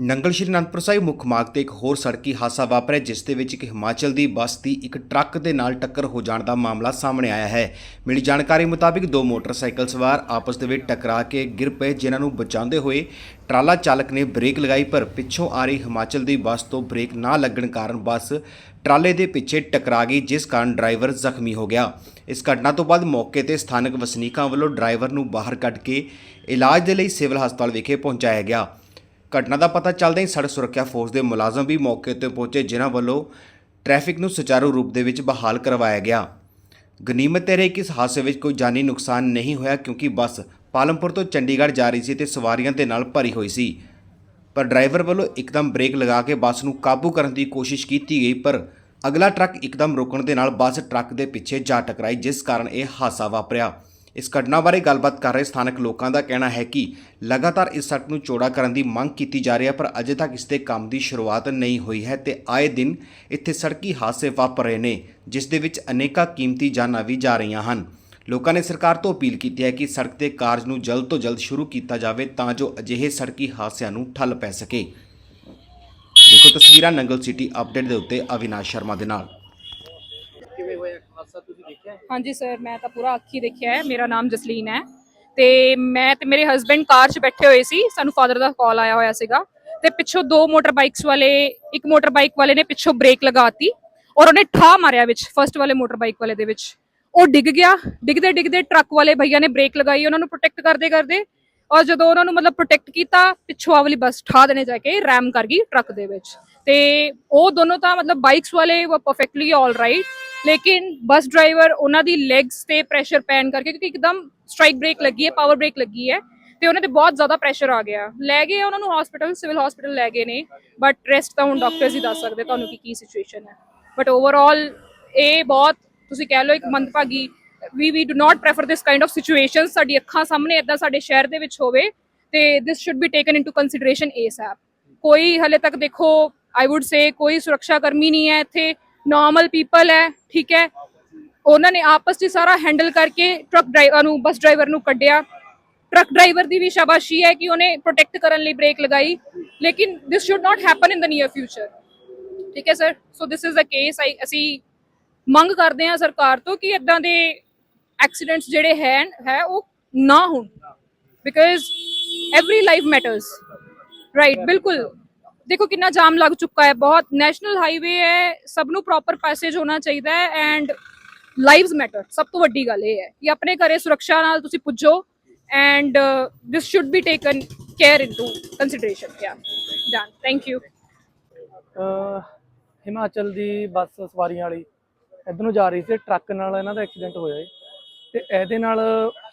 ਨੰਗਲ ਸ਼੍ਰੀ ਅਨੰਦਪੁਰ ਸਾਹਿਬ ਮੁੱਖ ਮਾਰਗ ਤੇ ਇੱਕ ਹੋਰ ਸੜਕੀ ਹਾਦਸਾ ਵਾਪਰਿਆ, ਜਿਸ ਦੇ ਵਿੱਚ ਇੱਕ ਹਿਮਾਚਲ ਦੀ ਬੱਸ ਦੀ ਇੱਕ ਟਰੱਕ ਦੇ ਨਾਲ ਟੱਕਰ ਹੋ ਜਾਣ ਦਾ ਮਾਮਲਾ ਸਾਹਮਣੇ ਆਇਆ ਹੈ। ਮਿਲੀ ਜਾਣਕਾਰੀ ਮੁਤਾਬਿਕ ਦੋ ਮੋਟਰਸਾਈਕਲ ਸਵਾਰ ਆਪਸ ਦੇ ਵਿੱਚ ਟਕਰਾ ਕੇ ਗਿਰ ਪਏ, ਜਿਨ੍ਹਾਂ ਨੂੰ ਬਚਾਉਂਦੇ ਹੋਏ ਟਰਾਲਾ ਚਾਲਕ ਨੇ ਬ੍ਰੇਕ ਲਗਾਈ, ਪਰ ਪਿੱਛੋਂ ਆ ਰਹੀ ਹਿਮਾਚਲ ਦੀ ਬੱਸ ਤੋਂ ਬ੍ਰੇਕ ਨਾ ਲੱਗਣ ਕਾਰਨ ਬੱਸ ਟਰਾਲੇ ਦੇ ਪਿੱਛੇ ਟਕਰਾ ਗਈ, ਜਿਸ ਕਾਰਨ ਡਰਾਈਵਰ ਜ਼ਖਮੀ ਹੋ ਗਿਆ। ਇਸ ਘਟਨਾ ਤੋਂ ਬਾਅਦ ਮੌਕੇ ਤੇ ਸਥਾਨਕ ਵਸਨੀਕਾਂ ਵੱਲੋਂ ਡਰਾਈਵਰ ਨੂੰ ਬਾਹਰ ਕੱਢ ਕੇ ਇਲਾਜ ਦੇ ਲਈ ਸਿਵਲ ਹਸਪਤਾਲ ਵਿਖੇ ਪਹੁੰਚਾਇਆ ਗਿਆ। ਘਟਨਾ ਦਾ ਪਤਾ ਚੱਲਦਿਆਂ ਹੀ ਸੜਕ ਸੁਰੱਖਿਆ ਫੋਰਸ ਦੇ ਮੁਲਾਜ਼ਮ ਵੀ ਮੌਕੇ ਤੇ ਪਹੁੰਚੇ, ਜਿਨ੍ਹਾਂ ਵੱਲੋਂ ਟ੍ਰੈਫਿਕ ਨੂੰ ਸੁਚਾਰੂ ਰੂਪ ਦੇ ਵਿੱਚ ਬਹਾਲ ਕਰਵਾਇਆ ਗਿਆ। ਗਨੀਮਤ ਇਹ ਰਹੀ ਕਿ ਇਸ ਹਾਦਸੇ ਵਿੱਚ ਕੋਈ ਜਾਨੀ ਨੁਕਸਾਨ ਨਹੀਂ ਹੋਇਆ, ਕਿਉਂਕਿ ਬੱਸ ਪਾਲਮਪੁਰ ਤੋਂ ਚੰਡੀਗੜ੍ਹ ਜਾ ਰਹੀ ਸੀ ਤੇ ਸਵਾਰੀਆਂ ਦੇ ਨਾਲ ਭਰੀ ਹੋਈ ਸੀ। ਪਰ ਡਰਾਈਵਰ ਵੱਲੋਂ ਇੱਕਦਮ ਬ੍ਰੇਕ ਲਗਾ ਕੇ ਬੱਸ ਨੂੰ ਕਾਬੂ ਕਰਨ ਦੀ ਕੋਸ਼ਿਸ਼ ਕੀਤੀ ਗਈ, ਪਰ ਅਗਲਾ ਟਰੱਕ ਇੱਕਦਮ ਰੁਕਣ ਦੇ ਨਾਲ ਬੱਸ ਟਰੱਕ ਦੇ ਪਿੱਛੇ ਜਾ ਟਕਰਾਈ, ਜਿਸ ਕਾਰਨ ਇਹ ਹਾਦਸਾ ਵਾਪਰਿਆ। ਇਸ ਘਟਨਾ ਬਾਰੇ ਗੱਲਬਾਤ ਕਰ ਰਹੇ ਸਥਾਨਕ ਲੋਕਾਂ ਦਾ ਕਹਿਣਾ ਹੈ ਕਿ ਲਗਾਤਾਰ ਇਸ ਸੜਕ ਨੂੰ ਚੌੜਾ ਕਰਨ ਦੀ ਮੰਗ ਕੀਤੀ ਜਾ ਰਹੀ ਹੈ, ਪਰ ਅਜੇ ਤੱਕ ਇਸ ਦੇ ਕੰਮ ਦੀ ਸ਼ੁਰੂਆਤ ਨਹੀਂ ਹੋਈ ਹੈ ਤੇ ਆਏ ਦਿਨ ਇੱਥੇ ਸੜਕੀ ਹਾਦਸੇ ਵਾਪਰ ਰਹੇ ਨੇ, ਜਿਸ ਦੇ ਵਿੱਚ ਅਨੇਕਾਂ ਕੀਮਤੀ ਜਾਨਾਂ ਵੀ ਜਾ ਰਹੀਆਂ ਹਨ। ਲੋਕਾਂ ਨੇ ਸਰਕਾਰ ਤੋਂ ਅਪੀਲ ਕੀਤੀ ਹੈ ਕਿ ਸੜਕ ਦੇ ਕਾਰਜ ਨੂੰ ਜਲਦ ਤੋਂ ਜਲਦ ਸ਼ੁਰੂ ਕੀਤਾ ਜਾਵੇ ਤਾਂ ਜੋ ਅਜਿਹੇ ਸੜਕੀ ਹਾਦਸਿਆਂ ਨੂੰ ਠੱਲ ਪੈ ਸਕੇ। ਦੇਖੋ ਤਸਵੀਰਾਂ ਨੰਗਲ ਸਿਟੀ ਅਪਡੇਟ ਦੇ ਉੱਤੇ ਅਵਿਨਾਸ਼ ਸ਼ਰਮਾ ਦੇ ਨਾਲ। ਹਾਦਸਾ ਤੁਸੀਂ ਦੇਖਿਆ ਹਾਂਜੀ ਸਰ, ਮੈਂ ਤਾਂ ਪੂਰਾ ਅੱਖੀ ਦੇਖਿਆ ਹੈ। ਮੇਰਾ ਨਾਮ ਜਸਲੀਨ ਹੈ ਤੇ ਮੈਂ ਤੇ ਮੇਰੇ ਹਸਬੰਡ ਕਾਰ 'ਚ ਬੈਠੇ ਹੋਏ ਸੀ। ਸਾਨੂੰ ਫਾਦਰ ਦਾ ਕਾਲ ਆਇਆ ਹੋਇਆ ਸੀਗਾ ਤੇ ਪਿੱਛੋਂ ਦੋ ਮੋਟਰ ਬਾਈਕਸ ਵਾਲੇ, ਇੱਕ ਮੋਟਰ ਬਾਈਕ ਵਾਲੇ ਨੇ ਪਿੱਛੋਂ ਬ੍ਰੇਕ ਲਗਾਤੀ ਔਰ ਉਹਨੇ ਠਾ ਮਾਰਿਆ ਵਿੱਚ ਫਰਸਟ ਵਾਲੇ ਮੋਟਰ ਬਾਈਕ ਵਾਲੇ ਦੇ ਵਿੱਚ। ਉਹ ਡਿੱਗ ਗਿਆ। ਡਿੱਗਦੇ ਡਿੱਗਦੇ ਟਰੱਕ ਵਾਲੇ ਭਈਆ ਨੇ ਬ੍ਰੇਕ ਲਗਾਈ, ਉਹਨਾਂ ਨੂੰ ਪ੍ਰੋਟੈਕਟ ਕਰਦੇ ਕਰਦੇ ਔਰ ਜਦੋਂ ਉਹਨਾਂ ਨੂੰ ਮਤਲਬ ਪ੍ਰੋਟੈਕਟ ਕੀਤਾ, ਪਿੱਛੋਂ ਆ ਵਾਲੀ ਬੱਸ ਠਾ ਦੇਣੇ ਜਾ ਕੇ ਰੈਮ ਕਰ ਗਈ ਟਰੱਕ ਦੇ ਵਿੱਚ। ਤੇ ਉਹ ਦੋਨੋਂ ਤਾਂ ਮਤਲਬ ਬਾਈਕਸ ਵਾਲੇ ਵਰ ਪਰਫੈਕਟਲੀ ਆਲ ਰਾਈਟ ਲੇਕਿਨ ਬੱਸ ਡਰਾਈਵਰ ਉਹਨਾਂ ਦੀ ਲੈਗਸ ਤੇ ਪ੍ਰੈਸ਼ਰ ਪੈਣ ਕਰਕੇ ਕਿਉਂਕਿ ਇੱਕਦਮ ਸਟ੍ਰਾਈਕ ਬ੍ਰੇਕ ਲੱਗੀ ਹੈ ਪਾਵਰ ਬ੍ਰੇਕ ਲੱਗੀ ਹੈ ਤੇ ਉਹਨਾਂ ਤੇ ਬਹੁਤ ਜ਼ਿਆਦਾ ਪ੍ਰੈਸ਼ਰ ਆ ਗਿਆ। ਲੈ ਗਏ ਉਹਨਾਂ ਨੂੰ ਹਸਪੀਟਲ ਸਿਵਲ ਹਸਪੀਟਲ ਲੈ ਗਏ ਨੇ ਬਟ ਰੈਸਟ ਤਾਂ ਹੁਣ ਡਾਕਟਰਸ ਹੀ ਦੱਸ ਸਕਦੇ ਤੁਹਾਨੂੰ ਕਿ ਕੀ ਸਿਚੁਏਸ਼ਨ ਹੈ। ਬਟ ਓਵਰਆਲ ਇਹ ਬਹੁਤ ਤੁਸੀਂ ਕਹਿ ਲਓ ਇੱਕ ਮੰਦਭਾਗੀ ਵੀ we do not prefer this kind of situation ਸਾਡੀ ਅੱਖਾਂ ਸਾਹਮਣੇ ਇਦਾਂ ਸਾਡੇ ਸ਼ਹਿਰ ਦੇ ਵਿੱਚ ਹੋਵੇ ਤੇ this should be taken into consideration ASAP ਕੋਈ ਹਲੇ ਤੱਕ ਦੇਖੋ ਆਈ ਊਡ ਸੇ ਕੋਈ ਸੁਰੱਖਿਆ ਕਰਮੀ ਨਹੀਂ ਹੈ ਇੱਥੇ। ਨਾਰਮਲ ਪੀਪਲ ਹੈ, ਠੀਕ ਹੈ। ਉਹਨਾਂ ਨੇ ਆਪਸ 'ਚ ਸਾਰਾ ਹੈਂਡਲ ਕਰਕੇ ਟਰੱਕ ਡਰਾਈਵਰ ਨੂੰ ਬੱਸ ਡਰਾਈਵਰ ਨੂੰ ਕੱਢਿਆ। ਟਰੱਕ ਡਰਾਈਵਰ ਦੀ ਵੀ ਸ਼ਾਬਾਸ਼ੀ ਹੈ ਕਿ ਉਹਨੇ ਪ੍ਰੋਟੈਕਟ ਕਰਨ ਲਈ ਬ੍ਰੇਕ ਲਗਾਈ। ਲੇਕਿਨ this should not happen in the near future ਠੀਕ ਹੈ sir so this is a case ਅਸੀਂ ਮੰਗ ਕਰਦੇ ਹਾਂ ਸਰਕਾਰ ਤੋਂ ਕਿ ਇਦਾਂ ਦੇ ਐਕਸੀਡੈਂਟਸ ਜਿਹੜੇ ਹੈ ਹੈ ਉਹ ਨਾ ਹੋਣ। Because every life matters right ਬਿਲਕੁਲ। ਦੇਖੋ ਕਿੰਨਾ ਜਾਮ ਲੱਗ ਚੁੱਕਾ ਹੈ, ਬਹੁਤ ਨੈਸ਼ਨਲ ਹਾਈਵੇ ਹੈ, ਸਭ ਨੂੰ ਪ੍ਰੋਪਰ ਪੈਸੇਜ ਹੋਣਾ ਚਾਹੀਦਾ ਹੈ ਐਂਡ ਲਾਈਵਸ ਮੈਟਰ ਸਭ ਤੋਂ ਵੱਡੀ ਗੱਲ ਇਹ ਹੈ ਕਿ ਆਪਣੇ ਘਰੇ ਸੁਰੱਖਿਆ ਨਾਲ ਤੁਸੀਂ ਪੁੱਜੋ and this should be taken care into consideration ਯਾ ਡਨ ਥੈਂਕ ਯੂ ਹਿਮਾਚਲ ਦੀ ਬੱਸ ਸਵਾਰੀਆਂ ਵਾਲੀ, ਇੱਧਰ ਨੂੰ ਜਾ ਰਹੀ ਸੀ, ਟਰੱਕ ਨਾਲ ਇਹਨਾਂ ਦਾ ਐਕਸੀਡੈਂਟ ਹੋਇਆ ਏ ਤੇ ਇਹਦੇ ਨਾਲ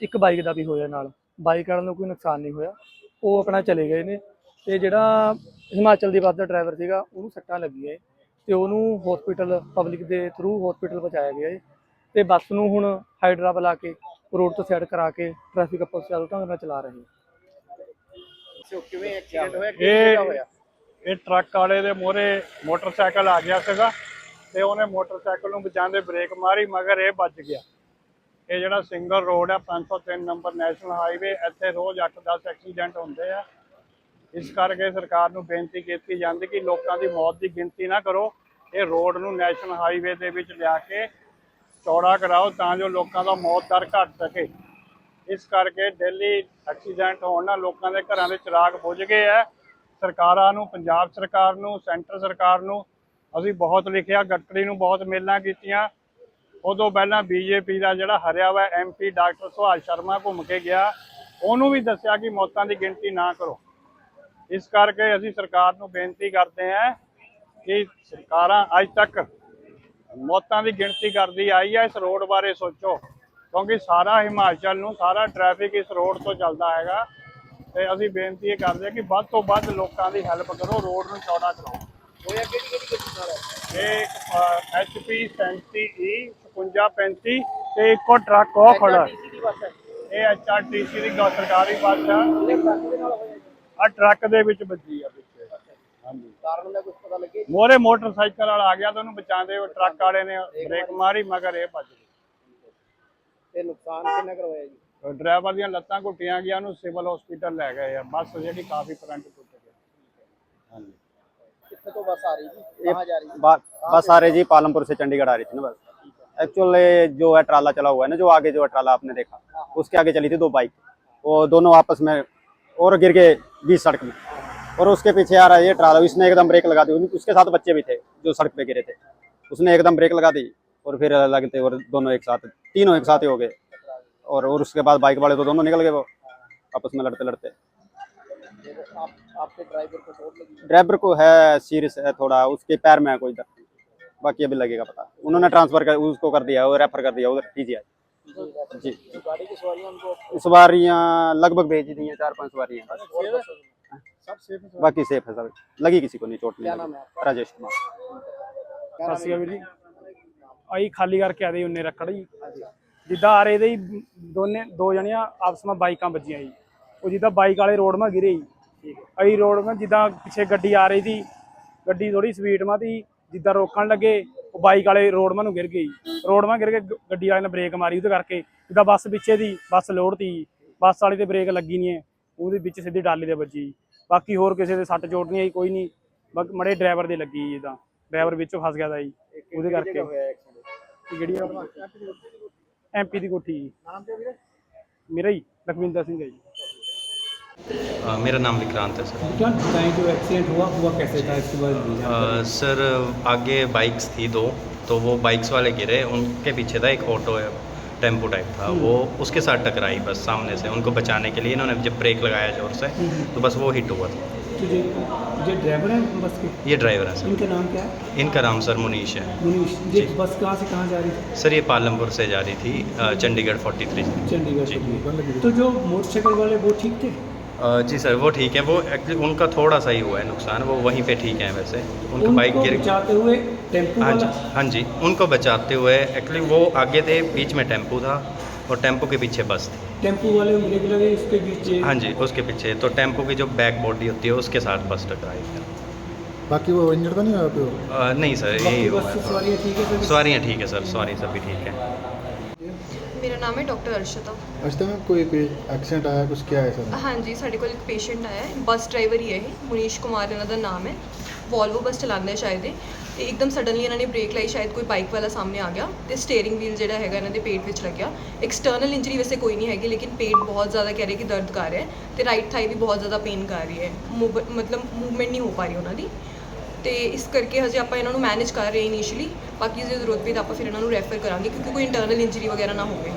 ਇੱਕ ਬਾਈਕ ਦਾ ਵੀ ਹੋਇਆ ਨਾਲ ਬਾਈਕ ਵਾਲਿਆਂ ਨੂੰ ਕੋਈ ਨੁਕਸਾਨ ਨਹੀਂ ਹੋਇਆ, ਉਹ ਆਪਣਾ ਚਲੇ ਗਏ ਨੇ। ਤੇ ਜਿਹੜਾ ਹਿਮਾਚਲ ਦੀ ਬੱਸ ਦਾ ਡਰਾਈਵਰ ਸੀਗਾ ਉਹਨੂੰ ਸੱਟਾਂ ਲੱਗੀਆਂ ਏ ਤੇ ਉਹਨੂੰ ਹਸਪੀਟਲ ਪਬਲਿਕ ਦੇ ਥਰੂ ਹਸਪੀਟਲ ਪਹੁੰਚਾਇਆ ਗਿਆ ਏ ਤੇ ਬੱਸ ਨੂੰ ਹੁਣ ਹਾਈਡਰਾ ਬੁਲਾ ਕੇ ਰੋਡ ਤੋਂ ਸਾਈਡ ਕਰਾ ਕੇ ਟ੍ਰੈਫਿਕ ਆਪਾਂ ਸੁਚਾਰੂ ਢੰਗ ਨਾਲ ਚਲਾ ਰਹੇ ਹਾਂ। ਕਿਵੇਂ ਐਕਸੀਡੈਂਟ ਹੋਇਆ ਇਹ ਇਹ ਟਰੱਕ ਵਾਲੇ ਦੇ ਮੋਰੇ ਮੋਟਰਸਾਈਕਲ ਆ ਗਿਆ ਸੀਗਾ ਤੇ ਉਹਨੇ ਮੋਟਰਸਾਈਕਲ ਨੂੰ ਬਚਾਉਂਦੇ ਬ੍ਰੇਕ ਮਾਰੀ ਮਗਰ ਇਹ ਵੱਜ ਗਿਆ। ਇਹ ਜਿਹੜਾ ਸਿੰਗਲ ਰੋਡ ਹੈ 503 ਨੰਬਰ ਨੈਸ਼ਨਲ ਹਾਈਵੇ ਇੱਥੇ ਰੋਜ਼ 8-10 ਐਕਸੀਡੈਂਟ ਹੁੰਦੇ ਆ। ਇਸ ਕਰਕੇ ਸਰਕਾਰ ਨੂੰ ਬੇਨਤੀ ਕੀਤੀ ਜਾਂਦੀ ਕਿ ਲੋਕਾਂ ਦੀ ਮੌਤ ਦੀ ਗਿਣਤੀ ਨਾ ਕਰੋ। ਇਹ ਰੋਡ ਨੂੰ ਨੈਸ਼ਨਲ ਹਾਈਵੇ ਦੇ ਵਿੱਚ ਲਿਆ ਕੇ ਚੌੜਾ ਕਰਾਓ ਤਾਂ ਜੋ ਲੋਕਾਂ ਦਾ ਮੌਤ ਦਰ ਘਟ ਸਕੇ। ਇਸ ਕਰਕੇ ਡੇਲੀ ਐਕਸੀਡੈਂਟ ਹੋਣ ਨਾਲ ਲੋਕਾਂ ਦੇ ਘਰਾਂ ਦੇ ਚਿਰਾਗ ਬੁਝ ਗਏ ਆ ਸਰਕਾਰਾਂ ਨੂੰ, ਪੰਜਾਬ ਸਰਕਾਰ ਨੂੰ, ਸੈਂਟਰ ਸਰਕਾਰ ਨੂੰ ਅਸੀਂ ਬਹੁਤ ਲਿਖਿਆ ਗਟਰੀ ਨੂੰ ਬਹੁਤ ਮੇਲਾਂ ਕੀਤੀਆਂ। ਉਦੋਂ ਪਹਿਲਾਂ ਬੀਜੇਪੀ ਦਾ ਜਿਹੜਾ ਹਰਿਆ ਹੋਇਆ ਐਮਪੀ ਡਾਕਟਰ ਸੁਭਾਸ਼ ਸ਼ਰਮਾ ਘੁੰਮ ਕੇ ਗਿਆ। ਉਹਨੂੰ ਵੀ ਦੱਸਿਆ ਕਿ ਮੌਤਾਂ ਦੀ ਗਿਣਤੀ ਨਾ ਕਰੋ। ਇਸ ਕਰਕੇ ਅਸੀਂ ਸਰਕਾਰ ਨੂੰ ਬੇਨਤੀ ਕਰਦੇ ਹਾਂ ਕਿ ਸਰਕਾਰਾਂ ਅੱਜ ਤੱਕ ਮੌਤਾਂ ਦੀ ਗਿਣਤੀ ਕਰਦੀ ਆਈ ਹੈ ਇਸ ਰੋਡ ਬਾਰੇ ਸੋਚੋ ਕਿਉਂਕਿ ਸਾਰਾ ਹਿਮਾਚਲ ਨੂੰ ਸਾਰਾ ਟ੍ਰੈਫਿਕ ਇਸ ਰੋਡ ਤੋਂ ਚੱਲਦਾ ਹੈਗਾ ਤੇ ਅਸੀਂ ਬੇਨਤੀ ਇਹ ਕਰਦੇ ਹਾਂ ਕਿ ਵੱਧ ਤੋਂ ਵੱਧ ਲੋਕਾਂ ਦੀ ਹੈਲਪ ਕਰੋ ਰੋਡ ਨੂੰ ਚੌੜਾ ਕਰੋ। ਹੋਇਆ ਕਿਹੜੀ ਕਿਹੜੀ ਗੱਡੀ ਹੈ? ਇਹ HP 37E 5635 ਤੇ ਇੱਕੋ ਟਰੱਕ ਉਹ ਖੜਾ। ਹੈ। ਇਹ HRTC ਦੀ ਸਰਕਾਰੀ ਬੱਸ ਆ। ਇਹ ਟਰੱਕ ਦੇ ਨਾਲ ਹੋਇਆ ਜੀ ਆ ਟਰੱਕ ਦੇ ਵਿੱਚ ਵੱਜੀ ਆ ਪਿੱਛੇ ਹਾਂਜੀ ਕਾਰਨ ਦਾ ਕੁਝ ਪਤਾ ਲੱਗੇ ਮੋਰੇ ਮੋਟਰਸਾਈਕਲ ਵਾਲਾ ਆ ਗਿਆ ਤਾਂ ਉਹਨੂੰ ਬਚਾਉਂਦੇ ਉਹ ਟਰੱਕ ਵਾਲੇ ਨੇ ਬ੍ਰੇਕ ਮਾਰੀ ਮਗਰ ਇਹ ਭੱਜ ਗਈ ਤੇ ਨੁਕਸਾਨ ਕਿੰਨਾ ਕੁ ਹੋਇਆ ਜੀ ਡਰਾਈਵਰ ਦੀਆਂ ਲੱਤਾਂ ਘੁੱਟੀਆਂ ਗਿਆ ਉਹਨੂੰ ਸਿਵਲ ਹਸਪੀਟਲ ਲੈ ਗਏ ਆ ਬੱਸ ਜਿਹੜੀ ਕਾਫੀ ਕਰੰਟ ਟੁੱਟ ਗਿਆ बस आ रही थी कहाँ जा रही थी बा- बस आ रही जी पालमपुर से चंडीगढ़ आ रही थी ना बस एक्चुअली जो है ट्राला चला हुआ है ना जो आगे जो है ट्राला आपने देखा उसके आगे चली थी दो बाइक वो दोनों आपस में और गिर गए बीच सड़क में। और उसके पीछे आ रहा है ये ट्राला, इसने एकदम ब्रेक लगा दी। उसके साथ बच्चे भी थे जो सड़क पे गिरे थे। उसने एकदम ब्रेक लगा दी और फिर लगते और दोनों एक साथ, तीनों एक साथ ही हो गए। और और उसके बाद बाइक वाले तो दोनों निकल गए वो, आपस में लड़ते लड़ते। आप आपके ड्राइवर को लगी ड्राइवर को है सीरियस है थोड़ा, उसके पैर में है कोई दर्द। बाकी अभी लगेगा पता। उन्होंने ट्रांसफ़र कर, उसको कर दिया और रेफर कर दिया उधर पीजीआई जी जो गाड़ी की सवारियां उनको सवारियाँ लगभग भेज दी हैं चार पांच सवारियाँ बस सब सेफ है बाकी सेफ है सब लगी किसी को नहीं चोट क्या नहीं नाम लगी है आपका राजेश कुमार क्या नाम ਸਤਿ ਸ਼੍ਰੀ है ਅਕਾਲ ਵੀਰ ਜੀ ਆਈ ਖਾਲੀ ਕਰਕੇ ਆਦੇ ਉਹਨੇ ਰੱਖੜ ਜੀ ਜਿੱਦਾਂ ਆ ਰਹੇ ਦੇ ਜੀ ਦੋਨੇ ਦੋ ਜਣੀਆਂ ਆਪਸ ਵਿੱਚ ਬਾਈਕਾਂ ਵੱਜੀਆਂ ਜੀ ਉਹ ਜਿੱਦਾਂ ਬਾਈਕ ਵਾਲੇ ਰੋਡ 'ਮਾ ਗਿਰੇ ਜੀ ਅਈ ਰੋਡ 'ਮਾ ਜਿੱਦਾਂ ਪਿੱਛੇ ਗੱਡੀ ਆ ਰਹੀ ਸੀ ਗੱਡੀ ਥੋੜੀ ਸਪੀਡ 'ਮਾ ਤੀ ਜਿੱਦਾਂ ਰੋਕਣ ਲੱਗੇ ਉਹ ਬਾਈਕ ਵਾਲੇ ਰੋਡਮੈਨ ਨੂੰ ਗਿਰ ਗਈ ਰੋਡਮੈਨ ਗਿਰ ਕੇ ਗੱਡੀ ਵਾਲੇ ਨੇ ਬ੍ਰੇਕ ਮਾਰੀ ਉਹਦੇ ਕਰਕੇ ਜਿੱਦਾਂ ਬੱਸ ਪਿੱਛੇ ਦੀ ਬੱਸ ਲੋੜ ਲੋੜਤੀ ਬੱਸ ਵਾਲੇ ਤੇ ਬ੍ਰੇਕ ਲੱਗੀ ਨਹੀਂ ਹੈ ਉਹਦੇ ਵਿੱਚ ਸਿੱਧੀ ਡਾਲੀ ਦੇ ਵੱਜੀ ਜੀ। ਬਾਕੀ ਹੋਰ ਕਿਸੇ ਦੇ ਸੱਟ ਚੋਟ ਨਹੀਂ ਆਈ ਕੋਈ ਨਹੀਂ। ਬਸ ਮੜੇ ਡਰਾਈਵਰ ਦੇ ਲੱਗੀ ਜੀ ਡਰਾਈਵਰ ਵਿੱਚੋਂ ਫਸ ਗਿਆ ਦਾ ਜੀ ਉਹਦੇ ਕਰਕੇ। ਇਹ ਜਿਹੜੀ ਐਮਪੀ ਦੀ ਕੋਠੀ ਜੀ। ਨਾਮ ਤੇ ਵੀਰੇ ਮੇਰਾ ਹੀ ਲਖਵਿੰਦਰ ਸਿੰਘ ਹੈ ਜੀ। अ, मेरा नाम विक्रांत है सर। क्या बताएँ जो एक्सीडेंट हुआ हुआ कैसे था? इसके बाद सर आगे बाइक्स थी दो तो वो बाइक्स वाले गिरे। उनके पीछे था एक ऑटो है टेंपो टाइप था। वो उसके साथ टकराई बस सामने से। उनको बचाने के लिए इन्होंने जब ब्रेक लगाया ज़ोर से तो बस वो हिट हुआ था। तो जो ड्राइवर है बस के? ये ड्राइवर है सर। इनका नाम क्या है? इनका नाम सर मुनीश है। मुनीश ये बस कहाँ से कहाँ जा रही थी? सर ये पालमपुर से जा रही थी चंडीगढ़ 43 थ्री चंडीगढ़ तो जो मोटरसाइकिल वाले वो ठीक थे? जी सर वो ठीक है वो एक्चुअली उनका थोड़ा सा ही हुआ है नुकसान वो वहीं पे ठीक है वैसे। उनका बाइक गिर बचाते हुए टेंपो हाँ जी हाँ जी उनको बचाते हुए एक्चुअली वो आगे थे बीच में टेंपो था और टेंपो के पीछे बस थी। टेंपो वाले ब्रेक लगे उसके ये- हाँ जी उसके पीछे। तो टेंपो की जो बैक बॉडी होती है उसके साथ बस टकराई। फिर बाकी वो इंजर्ड तो नहीं हुआ नहीं सर यही हुआ है। सवारियाँ ठीक है सर? सवारियाँ ठीक है सर सवारी सभी ठीक है। ਮੇਰਾ ਨਾਮ ਹੈ ਡਾਕਟਰ ਅਰਸ਼ਤਾ। ਅਰਸ਼ਤਾ ਮੈਮ ਕੋਈ ਕੋਈ ਐਕਸੀਡੈਂਟ ਆਇਆ ਕੁਝ ਕਿਹਾ ਹੈ ਸਰ ਹਾਂਜੀ ਸਾਡੇ ਕੋਲ ਇੱਕ ਪੇਸ਼ੈਂਟ ਆਇਆ ਹੈ ਬੱਸ ਡਰਾਈਵਰ ਹੀ ਹੈ ਇਹ ਮੁਨੀਸ਼ ਕੁਮਾਰ ਇਹਨਾਂ ਦਾ ਨਾਮ ਹੈ। ਵੋਲਵੋ ਬੱਸ ਚਲਾਉਂਦੇ ਸ਼ਾਇਦ ਇਹ। ਇੱਕਦਮ ਸਡਨਲੀ ਇਹਨਾਂ ਨੇ ਬ੍ਰੇਕ ਲਾਈ ਸ਼ਾਇਦ ਕੋਈ ਬਾਈਕ ਵਾਲਾ ਸਾਹਮਣੇ ਆ ਗਿਆ ਤੇ ਸਟੀਅਰਿੰਗ ਵੀਲ ਜਿਹੜਾ ਹੈਗਾ ਇਹਨਾਂ ਦੇ ਪੇਟ ਵਿੱਚ ਲੱਗਿਆ। ਐਕਸਟਰਨਲ ਇੰਜਰੀ ਵੈਸੇ ਕੋਈ ਨਹੀਂ ਹੈਗੀ ਲੇਕਿਨ ਪੇਟ ਬਹੁਤ ਜ਼ਿਆਦਾ ਕਹਿ ਰਹੇ ਕਿ ਦਰਦ ਕਰ ਰਿਹਾ ਹੈ ਤੇ ਰਾਈਟ ਥਾਈ ਵੀ ਬਹੁਤ ਜ਼ਿਆਦਾ ਪੇਨ ਕਰ ਰਹੀ ਹੈ। ਮੂਵ- ਮਤਲਬ ਮੂਵਮੈਂਟ ਨਹੀਂ ਹੋ ਪਾ ਰਹੀ ਉਹਨਾਂ ਦੀ। ਤੇ ਇਸ ਕਰਕੇ ਹਜੇ ਆਪਾਂ ਇਹਨਾਂ ਨੂੰ ਮੈਨੇਜ ਕਰ ਰਹੇ ਇਨੀਸ਼ੀਅਲੀ ਬਾਕੀ ਜੇ ਜ਼ਰੂਰਤ ਪਈ ਤਾਂ ਆਪਾਂ ਫਿਰ ਇਹਨਾਂ ਨੂੰ ਰੈਫਰ ਕਰਾਂਗੇ, ਕਿਉਂਕਿ ਕੋਈ ਇੰਟਰਨਲ ਇੰਜਰੀ ਵਗੈਰਾ ਨਾ ਹੋਵੇ।